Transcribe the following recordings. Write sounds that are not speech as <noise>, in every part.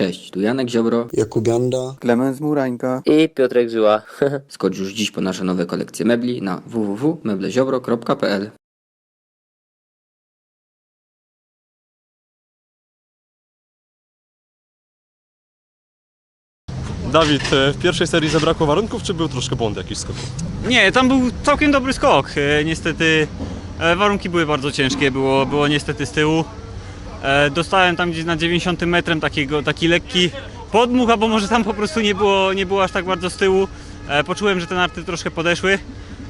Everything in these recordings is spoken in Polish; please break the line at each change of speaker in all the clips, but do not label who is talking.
Cześć, tu Janek Ziobro.
Jakubianda.
Klemens Murańka.
I Piotrek Żyła. <laughs>
Skocz już dziś po nasze nowe kolekcje mebli na www.mebleziobro.pl
Dawid, e, w pierwszej serii zabrakło warunków, czy był troszkę błąd jakiś skoku?
Nie, tam był całkiem dobry skok. E, Niestety e, warunki były bardzo ciężkie, było, było niestety z tyłu. E, Dostałem tam gdzieś na 90 metrem takiego, taki lekki podmuch, albo może tam po prostu nie było, nie było aż tak bardzo z tyłu. E, Poczułem, że te narty troszkę podeszły.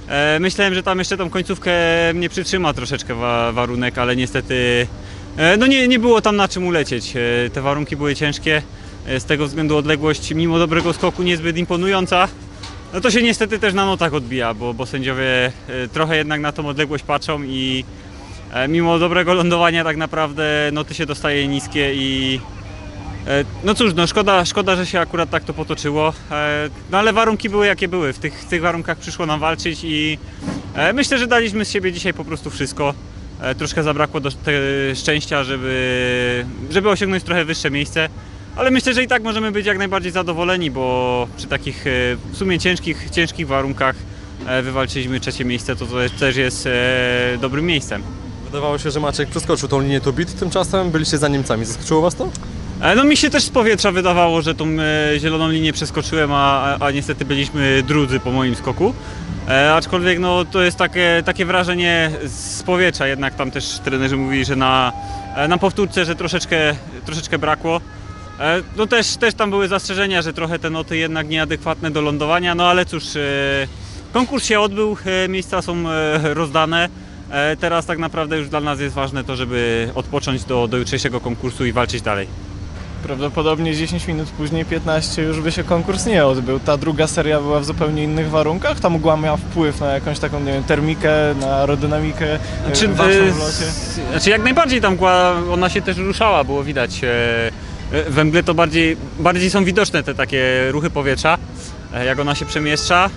E, Myślałem, że tam jeszcze tą końcówkę mnie przytrzyma troszeczkę wa warunek, ale niestety no nie, nie było tam na czym ulecieć. Te warunki były ciężkie. Z tego względu odległość mimo dobrego skoku niezbyt imponująca. No to się niestety też na notach odbija, bo, bo sędziowie trochę jednak na tą odległość patrzą i mimo dobrego lądowania tak naprawdę noty się dostaje niskie i e, no cóż, no szkoda, szkoda, że się akurat tak to potoczyło, e, no ale warunki były jakie były, w tych, w tych warunkach przyszło nam walczyć i e, myślę, że daliśmy z siebie dzisiaj po prostu wszystko. E, Troszkę zabrakło do szczęścia, żeby, żeby osiągnąć trochę wyższe miejsce. Ale myślę, że i tak możemy być jak najbardziej zadowoleni, bo przy takich e, w sumie ciężkich, ciężkich warunkach e, wywalczyliśmy trzecie miejsce, to, to też jest e, dobrym miejscem.
Wydawało się, że Maciek przeskoczył tą linię to bit, tymczasem byliście za Niemcami. Zaskoczyło was to?
E, No mi się też z powietrza wydawało, że tą e, zieloną linię przeskoczyłem, a, a, niestety byliśmy drudzy po moim skoku. E, aczkolwiek no, to jest takie, takie wrażenie z powietrza, jednak tam też trenerzy mówili, że na, e, na powtórce, że troszeczkę, troszeczkę brakło. E, No też, też tam były zastrzeżenia, że trochę te noty jednak nieadekwatne do lądowania, no ale cóż, e, konkurs się odbył, e, miejsca są rozdane. E, Teraz tak naprawdę już dla nas jest ważne to, żeby odpocząć do, do jutrzejszego konkursu i walczyć dalej.
Prawdopodobnie 10 minut później, 15 już by się konkurs nie odbył. Ta druga seria była w zupełnie innych warunkach. Ta mgła miała wpływ na jakąś taką, nie wiem, termikę, na aerodynamikę
Znaczy,
e,
e,
w locie.
s- znaczy jak najbardziej tam mgła, ona się też ruszała, było widać. e, e, We mgle to bardziej, bardziej są widoczne te takie ruchy powietrza, e, jak ona się przemieszcza.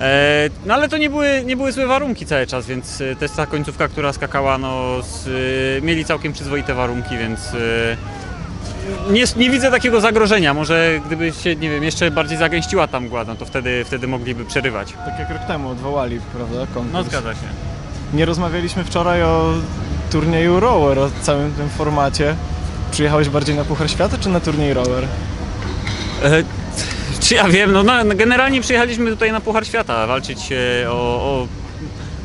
E, No ale to nie były, nie były złe warunki cały czas, więc e, też ta końcówka, która skakała, no z, e, mieli całkiem przyzwoite warunki, więc nie, nie widzę takiego zagrożenia. Może gdyby się, nie wiem, jeszcze bardziej zagęściła ta mgła, no to wtedy, wtedy mogliby przerywać.
Tak jak rok temu odwołali, prawda, konkurs.
No zgadza się.
Nie rozmawialiśmy wczoraj o turnieju rower, o całym tym formacie. Przyjechałeś bardziej na Puchar Świata czy na turniej rower?
E, <laughs> Czy ja wiem, no, no generalnie przyjechaliśmy tutaj na Puchar Świata walczyć e, o, o,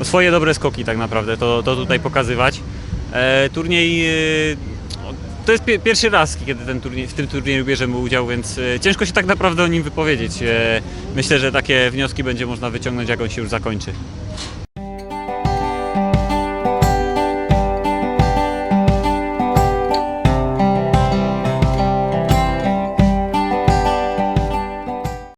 o swoje dobre skoki tak naprawdę, to, to tutaj pokazywać. E, turniej, e, to jest pie, pierwszy raz, kiedy ten turniej, w tym turnieju bierzemy udział, więc e, ciężko się tak naprawdę o nim wypowiedzieć. E, myślę, że takie wnioski będzie można wyciągnąć, jak on się już zakończy.